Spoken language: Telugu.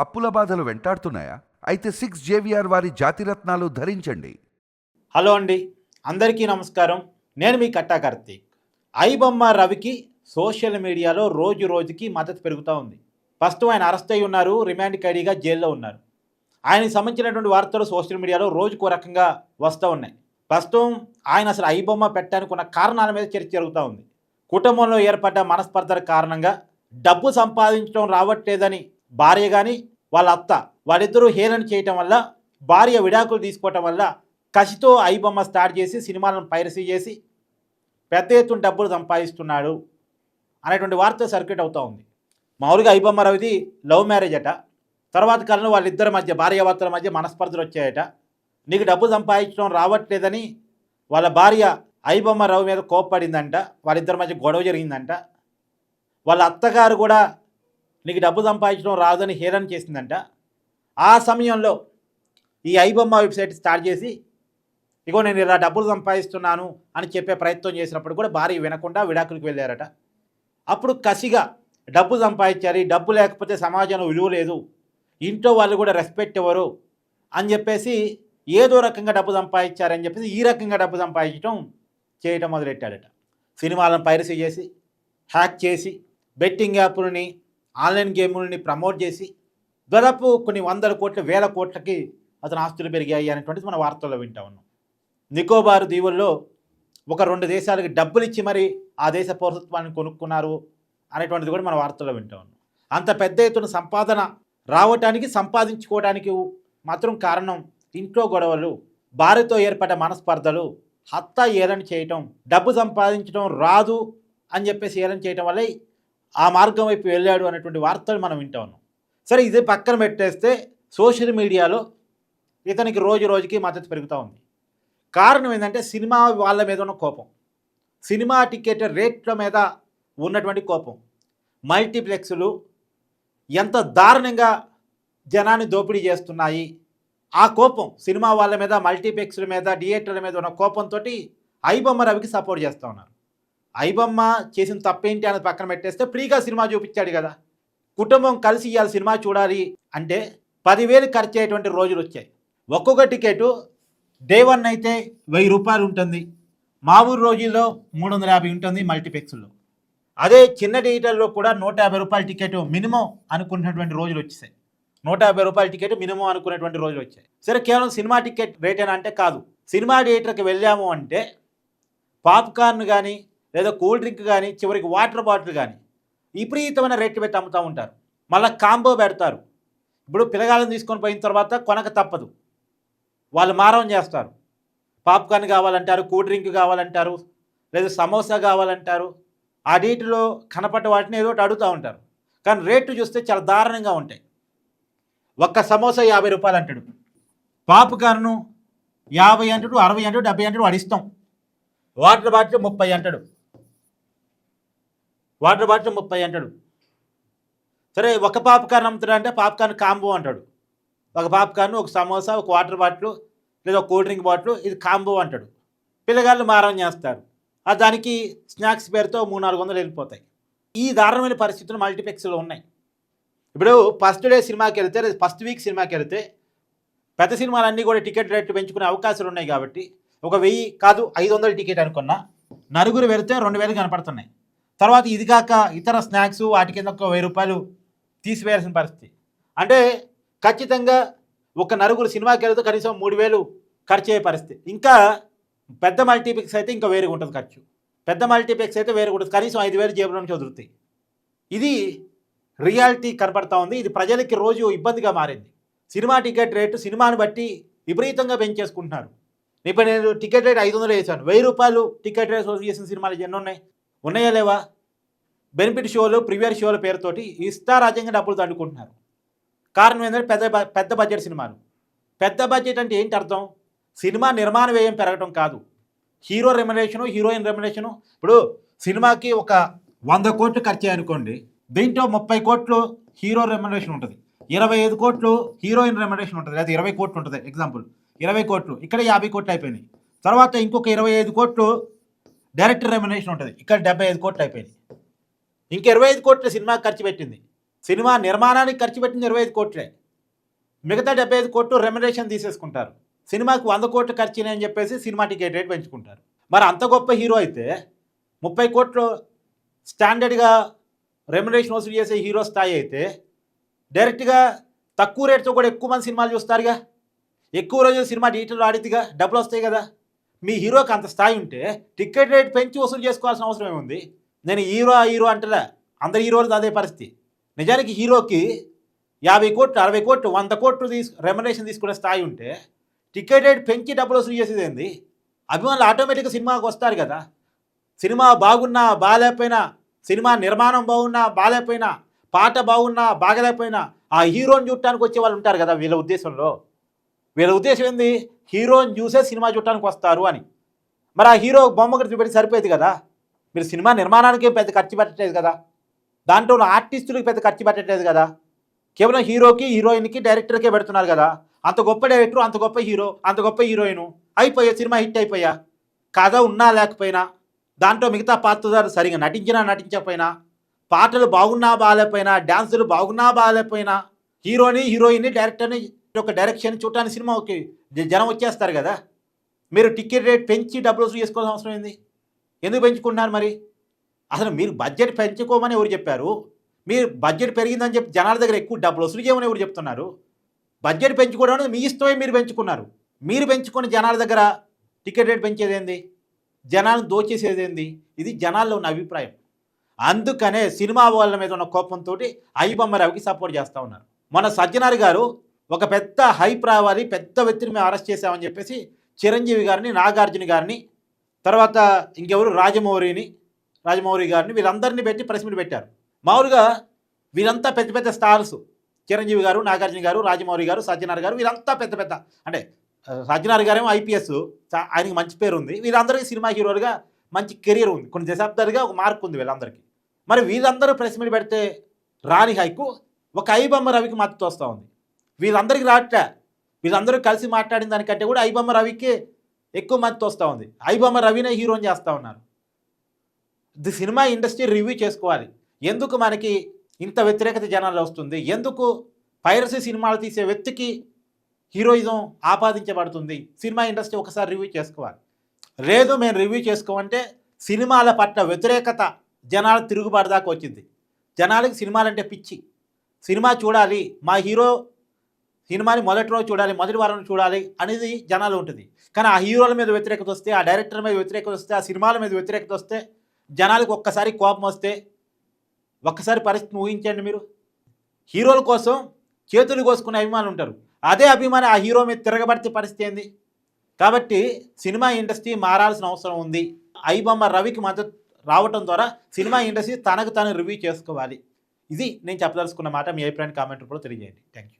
అప్పుల బాధలు వెంటాడుతున్నాయా? అయితే సిక్స్ జేవిఆర్ వారి జాతిరత్నాలు ధరించండి. హలో అండి. అందరికీ నమస్కారం. నేను మీ కట్టా కార్తీక్. ఐబొమ్మ రవికి సోషల్ మీడియాలో రోజు రోజుకి మద్దతు పెరుగుతూ ఉంది. ఫస్ట్ ఆయన అరెస్ట్ అయి ఉన్నారు రిమాండ్ ఖైడీగా జైల్లో ఉన్నారు. ఆయనకి సంబంధించినటువంటి వార్తలు సోషల్ మీడియాలో రోజుకు రకంగా వస్తూ ఉన్నాయి. ప్రస్తుతం ఆయన అసలు ఐబొమ్మ పెట్టడానికి ఉన్న కారణాల మీద చర్చ జరుగుతూ ఉంది. కుటుంబంలో ఏర్పడ్డ మనస్పర్ధల కారణంగా డబ్బు సంపాదించడం రావట్లేదని భార్య కానీ వాళ్ళ అత్త. వాళ్ళిద్దరూ హేళన చేయటం వల్ల భార్య విడాకులు తీసుకోవటం వల్ల కసితో ఐబొమ్మ స్టార్ట్ చేసి సినిమాలను పైరసీ చేసి పెద్ద ఎత్తున డబ్బులు సంపాదిస్తున్నాడు అనేటువంటి వార్త సర్క్యూట్ అవుతూ ఉంది. మామూలుగా ఐబొమ్మ రవిది లవ్ మ్యారేజ్ అట. తర్వాత కాలంలో వాళ్ళిద్దరి మధ్య భార్యాభర్తల మధ్య మనస్పర్ధలు వచ్చాయట. నీకు డబ్బు సంపాదించడం రావట్లేదని వాళ్ళ భార్య ఐబొమ్మ రవి మీద కోప్పడిందంట. వాళ్ళిద్దరి మధ్య గొడవ జరిగిందంట. వాళ్ళ అత్తగారు కూడా నీకు డబ్బు సంపాదించడం రాదని హేరన్ చేసిందంట. ఆ సమయంలో ఈ ఐబొమ్మ వెబ్సైట్ స్టార్ట్ చేసి ఇగో నేను ఇలా డబ్బులు సంపాదిస్తున్నాను అని చెప్పే ప్రయత్నం చేసినప్పుడు కూడా భార్య వినకుండా విడాకులకు వెళ్ళారట. అప్పుడు కసిగా డబ్బు సంపాదించారు డబ్బు లేకపోతే సమాజంలో విలువ లేదు ఇంట్లో వాళ్ళు కూడా రెస్పెక్ట్ ఇవ్వరు అని చెప్పేసి ఏదో రకంగా డబ్బు సంపాదించారని చెప్పేసి ఈ రకంగా డబ్బు సంపాదించడం చేయటం మొదలెట్టాడట. సినిమాలను పైరసీ చేసి హ్యాక్ చేసి బెట్టింగ్ యాప్లని ఆన్లైన్ గేములని ప్రమోట్ చేసి దాదాపు కొన్ని వందల కోట్ల వేల కోట్లకి అతని ఆస్తులు పెరిగాయి అనేటువంటిది మన వార్తల్లో వింటా ఉన్నాం. నికోబార్ దీవుల్లో ఒక రెండు దేశాలకి డబ్బులు ఇచ్చి మరి ఆ దేశ పౌరసత్వాన్ని కొనుక్కున్నారు అనేటువంటిది కూడా మన వార్తల్లో వింటా ఉన్నాం. అంత పెద్ద ఎత్తున సంపాదన రావటానికి సంపాదించుకోవడానికి మాత్రం కారణం ఇంట్లో గొడవలు భార్యతో ఏర్పడ్డ మనస్పర్ధలు హత్త ఏలన చేయటం డబ్బు సంపాదించడం రాదు అని చెప్పేసి ఏలన చేయటం వల్ల ఆ మార్గం వైపు వెళ్ళాడు అనేటువంటి వార్తలు మనం వింటా ఉన్నాం. సరే ఇది పక్కన పెట్టేస్తే సోషల్ మీడియాలో ఇతనికి రోజు రోజుకి మద్దతు పెరుగుతూ ఉంది. కారణం ఏంటంటే సినిమా వాళ్ళ మీద ఉన్న కోపం. సినిమా టికెట్ రేట్ల మీద ఉన్నటువంటి కోపం. మల్టీప్లెక్స్లు ఎంత దారుణంగా జనాన్ని దోపిడీ చేస్తున్నాయి. ఆ కోపం సినిమా వాళ్ళ మీద మల్టీప్లెక్స్ల మీద థియేటర్ల మీద ఉన్న కోపంతో ఐబొమ్మ రవికి సపోర్ట్ చేస్తూ ఉన్నారు. ఐబమ్మ చేసిన తప్పేంటి అనేది పక్కన పెట్టేస్తే ఫ్రీగా సినిమా చూపించాడు కదా. కుటుంబం కలిసి ఇవాళ సినిమా చూడాలి అంటే పదివేలు ఖర్చు అయ్యేటువంటి రోజులు వచ్చాయి. ఒక్కొక్క టికెట్ డే వన్ అయితే వెయ్యి రూపాయలు ఉంటుంది. మా ఊరు రోజుల్లో మూడు వందల యాభై ఉంటుంది మల్టీప్లెక్స్లో. అదే చిన్న థియేటర్లో కూడా నూట యాభై రూపాయల టికెట్ మినిమం అనుకున్నటువంటి రోజులు వచ్చేసాయి. నూట యాభై రూపాయల టికెట్ మినిమం అనుకునేటువంటి రోజులు వచ్చాయి. సరే కేవలం సినిమా టికెట్ రేట్ అని అంటే కాదు. సినిమా థియేటర్కి వెళ్ళాము అంటే పాప్కార్న్ కానీ లేదా కూల్ డ్రింక్ కానీ చివరికి వాటర్ బాటిల్ కానీ విపరీతమైన రేట్లు పెట్టి అమ్ముతూ ఉంటారు. మళ్ళీ కాంబో పెడతారు. ఇప్పుడు పిల్లగాళ్ళని తీసుకొని పోయిన తర్వాత కొనక తప్పదు. వాళ్ళు మారం చేస్తారు. పాప్కార్న్ కావాలంటారు కూల్ డ్రింక్ కావాలంటారు లేదా సమోసా కావాలంటారు. ఆ డీట్లో కనపడ్డ వాటిని ఏదో ఒకటి అడుగుతూ ఉంటారు. కానీ రేటు చూస్తే చాలా దారుణంగా ఉంటాయి. ఒక్క సమోసా యాభై రూపాయలు అంటాడు. పాప్కార్ను యాభై అంటాడు అరవై అంటాడు డెబ్బై అంటాడు వాడు వాటర్ బాటిల్ ముప్పై అంటాడు. వాటర్ బాటిల్ ముప్పై అంటాడు. సరే ఒక పాప్కార్న్ అమ్ముతాడు అంటే పాప్కార్న్ కాంబో అంటాడు. ఒక పాప్కార్న్ ఒక సమోసా ఒక వాటర్ బాటిల్ లేదా ఒక కూల్ డ్రింక్ బాటిల్ ఇది కాంబో అంటాడు. పిల్లగాళ్ళు మారం చేస్తారు. ఆ దానికి స్నాక్స్ పేరుతో మూడు నాలుగు వందలు వెళ్ళిపోతాయి. ఈ దారుణమైన పరిస్థితులు మల్టీప్లెక్స్లో ఉన్నాయి. ఇప్పుడు ఫస్ట్ డే సినిమాకి వెళ్తే ఫస్ట్ వీక్ సినిమాకి వెళ్తే పెద్ద సినిమాలన్నీ కూడా టికెట్ రేట్లు పెంచుకునే అవకాశాలు ఉన్నాయి కాబట్టి ఒక వెయ్యి కాదు ఐదు వందల టికెట్ అనుకున్నా నలుగురు వెళితే రెండు వేలు కనపడుతున్నాయి. తర్వాత ఇది కాక ఇతర స్నాక్స్ వాటి కింద ఒక వెయ్యి రూపాయలు తీసివేయాల్సిన పరిస్థితి. అంటే ఖచ్చితంగా ఒక నలుగురు సినిమాకి వెళ్తే కనీసం మూడు వేలు ఖర్చు అయ్యే పరిస్థితి. ఇంకా పెద్ద మల్టీప్లెక్స్ అయితే ఇంకా వేరుగా ఉంటుంది ఖర్చు. పెద్ద మల్టీప్లెక్స్ అయితే వేరుగా ఉంటుంది. కనీసం ఐదు వేలు జేబులో నుంచి వదులుతాయి. ఇది రియాలిటీ కనపడతా ఉంది. ఇది ప్రజలకి రోజు ఇబ్బందిగా మారింది. సినిమా టికెట్ రేటు సినిమాని బట్టి విపరీతంగా పెంచేసుకుంటున్నారు. ఇప్పుడు నేను టికెట్ రేట్ ఐదు వందలు వేసాను. వెయ్యి రూపాయలు టికెట్ రేట్ వసూలు చేసిన సినిమాలు ఎన్ని ఉన్నాయి. ఉన్నాయా లేవా? బెనిఫిట్ షోలు ప్రీవియర్ షోల పేరుతోటి ఇష్టారాజ్యంగా డబ్బులు దండుకుంటున్నారు. కారణం ఏంటంటే పెద్ద బ- పెద్ద బడ్జెట్ సినిమాలు. పెద్ద బడ్జెట్ అంటే ఏంటి అర్థం? సినిమా నిర్మాణ వ్యయం పెరగడం కాదు. హీరో రెమ్యునరేషను హీరోయిన్ రెమ్యునరేషను ఇప్పుడు సినిమాకి ఒక వంద కోట్లు ఖర్చు అనుకోండి దీంట్లో ముప్పై కోట్లు హీరో రెమ్యునరేషన్ ఉంటుంది. ఇరవై ఐదు కోట్లు హీరోయిన్ రెమ్యునరేషన్ ఉంటుంది. లేదా ఇరవై కోట్లు ఉంటుంది. ఎగ్జాంపుల్ ఇరవై కోట్లు. ఇక్కడ యాభై కోట్లు అయిపోయినాయి. తర్వాత ఇంకొక ఇరవై ఐదు కోట్లు డైరెక్టర్ రెమ్యునరేషన్ ఉంటుంది. ఇక్కడ డెబ్బై ఐదు కోట్లు అయిపోయింది ఇంక ఇరవై ఐదు కోట్లు సినిమా ఖర్చు పెట్టింది. సినిమా నిర్మాణానికి ఖర్చు పెట్టింది ఇరవై ఐదు కోట్లే. మిగతా డెబ్బై ఐదు కోట్లు రెమ్యునరేషన్ తీసేసుకుంటారు. సినిమాకు వంద కోట్లు ఖర్చు అని చెప్పేసి సినిమా టికెట్ రేట్ పెంచుకుంటారు. మరి అంత గొప్ప హీరో అయితే ముప్పై కోట్లు స్టాండర్డ్గా రెమ్యునరేషన్ వసూలు చేసే హీరో స్థాయి అయితే డైరెక్ట్గా తక్కువ రేట్తో కూడా ఎక్కువ మంది సినిమాలు చూస్తారుగా. ఎక్కువ రోజులు సినిమా థియేటర్లో ఆడితేగా డబ్బులు వస్తాయి కదా. మీ హీరోకి అంత స్థాయి ఉంటే టికెట్ రేట్ పెంచి వసూలు చేసుకోవాల్సిన అవసరం ఏముంది? నేను హీరో ఆ హీరో అంటలే. అందరి హీరోలు అదే పరిస్థితి. నిజానికి హీరోకి యాభై కోట్లు అరవై కోట్లు వంద కోట్లు తీసు రెమనేషన్ తీసుకునే స్థాయి ఉంటే టికెట్ రేట్ పెంచి డబ్బులు వసూలు చేసేది ఏంది? అభిమానులు ఆటోమేటిక్గా సినిమాకి వస్తారు కదా. సినిమా బాగున్నా బాగాలేకపోయినా సినిమా నిర్మాణం బాగున్నా బాగాలేకపోయినా పాట బాగున్నా బాగలేకపోయినా ఆ హీరోని చూడటానికి వచ్చే వాళ్ళు ఉంటారు కదా వీళ్ళ ఉద్దేశంలో. వీళ్ళ ఉద్దేశం ఏంది? హీరోని చూసే సినిమా చూడటానికి వస్తారు అని. మరి ఆ హీరో బొమ్మ ఖర్చు పెట్టి సరిపోయేది కదా? మీరు సినిమా నిర్మాణానికి పెద్ద ఖర్చు పెట్టలేదు కదా? దాంట్లో ఉన్న ఆర్టిస్టులకి పెద్ద ఖర్చు పెట్టట్లేదు కదా? కేవలం హీరోకి హీరోయిన్కి డైరెక్టర్కే పెడుతున్నారు కదా? అంత గొప్ప డైరెక్టర్ అంత గొప్ప హీరో అంత గొప్ప హీరోయిన్ అయిపోయా సినిమా హిట్ అయిపోయా? కథ ఉన్నా లేకపోయినా దాంట్లో మిగతా పాత్రదారు సరిగా నటించినా నటించకపోయినా పాటలు బాగున్నా బాగాలేకపోయినా డ్యాన్సులు బాగున్నా బాగాలేకపోయినా హీరోని హీరోయిన్ని డైరెక్టర్ని ఒక డైరెక్షన్ చూడటానికి సినిమాకి ఓకే. జనం వచ్చేస్తారు కదా. మీరు టికెట్ రేట్ పెంచి డబ్బులు వసూలు చేసుకోవాల్సిన అవసరం ఏంది? ఎందుకు పెంచుకుంటున్నారు మరి? అసలు మీరు బడ్జెట్ పెంచుకోమని ఎవరు చెప్పారు? మీరు బడ్జెట్ పెరిగిందని చెప్పి జనాల దగ్గర ఎక్కువ డబ్బులు వసూలు చేయమని ఎవరు చెప్తున్నారు? బడ్జెట్ పెంచుకోవడం అనేది మీ ఇష్టమే మీరు పెంచుకున్నారు. మీరు పెంచుకుని జనాల దగ్గర టికెట్ రేట్ పెంచేది ఏంది? జనాలను దోచేసేది ఏంది? ఇది జనాల్లో ఉన్న అభిప్రాయం. అందుకనే సినిమా వాళ్ళ మీద ఉన్న కోపంతో ఐబొమ్మ రవికి సపోర్ట్ చేస్తూ ఉన్నారు. మన సజ్జనార్ గారు ఒక పెద్ద హైప్ రావాలి పెద్ద వ్యక్తిని మేము అరెస్ట్ చేశామని చెప్పేసి చిరంజీవి గారిని నాగార్జున గారిని తర్వాత ఇంకెవరు? రాజమౌరిని రాజమౌరి గారిని వీళ్ళందరినీ పెట్టి ప్రెస్ మీట్ పెట్టారు. మామూలుగా వీరంతా పెద్ద పెద్ద స్టార్స్. చిరంజీవి గారు నాగార్జున గారు రాజమౌరి గారు సజ్జనార్ గారు వీరంతా పెద్ద పెద్ద అంటే ఆ, సజ్జనార్ గారేమో ఐపీఎస్. ఆయనకి మంచి పేరు ఉంది. వీళ్ళందరికీ సినిమా హీరోలుగా మంచి కెరీర్ ఉంది. కొన్ని దశాబ్దాలుగా ఒక మార్క్ ఉంది వీళ్ళందరికీ. మరి వీళ్ళందరూ ప్రెస్ మీట్ పెడితే రాని హైకు ఒక ఐబమ్మ రవికి మద్దతు వస్తూ ఉంది. వీళ్ళందరికీ రావట వీళ్ళందరూ కలిసి మాట్లాడిన దానికంటే కూడా ఐబొమ్మ రవికి ఎక్కువ మద్దతు వస్తూ ఉంది. ఐబొమ్మ రవినే హీరోని చేస్తూ ఉన్నారు. ది సినిమా ఇండస్ట్రీ రివ్యూ చేసుకోవాలి. ఎందుకు మనకి ఇంత వ్యతిరేకత జనాలు వస్తుంది? ఎందుకు పైరసీ సినిమాలు తీసే వ్యక్తికి హీరోయిజం ఆపాదించబడుతుంది? సినిమా ఇండస్ట్రీ ఒకసారి రివ్యూ చేసుకోవాలి. లేదు మేము రివ్యూ చేసుకోమంటే సినిమాల పట్ల వ్యతిరేకత జనాలు తిరుగుబాటు దాకా వచ్చింది. జనాలకి సినిమాలంటే పిచ్చి. సినిమా చూడాలి. మా హీరో సినిమాని మొదటి రోజు చూడాలి మొదటి వారం చూడాలి అనేది జనాలు ఉంటుంది. కానీ ఆ హీరోల మీద వ్యతిరేకత వస్తే ఆ డైరెక్టర్ మీద వ్యతిరేకత వస్తే ఆ సినిమాల మీద వ్యతిరేకత వస్తే జనాలకు ఒక్కసారి కోపం వస్తే ఒక్కసారి పరిస్థితిని ఊహించండి మీరు. హీరోల కోసం చేతులు కోసుకునే అభిమానులు ఉంటారు. అదే అభిమాని ఆ హీరో మీద తిరగబడితే పరిస్థితి ఏంది? కాబట్టి సినిమా ఇండస్ట్రీ మారాల్సిన అవసరం ఉంది. ఐబొమ్మ రవికి మద్దతు రావటం ద్వారా సినిమా ఇండస్ట్రీ తనకు తాను రివ్యూ చేసుకోవాలి. ఇది నేను చెప్పదలుచుకున్న మాట. మీ అభిప్రాయాన్ని కామెంట్ రూపంలో తెలియజేయండి. Thank you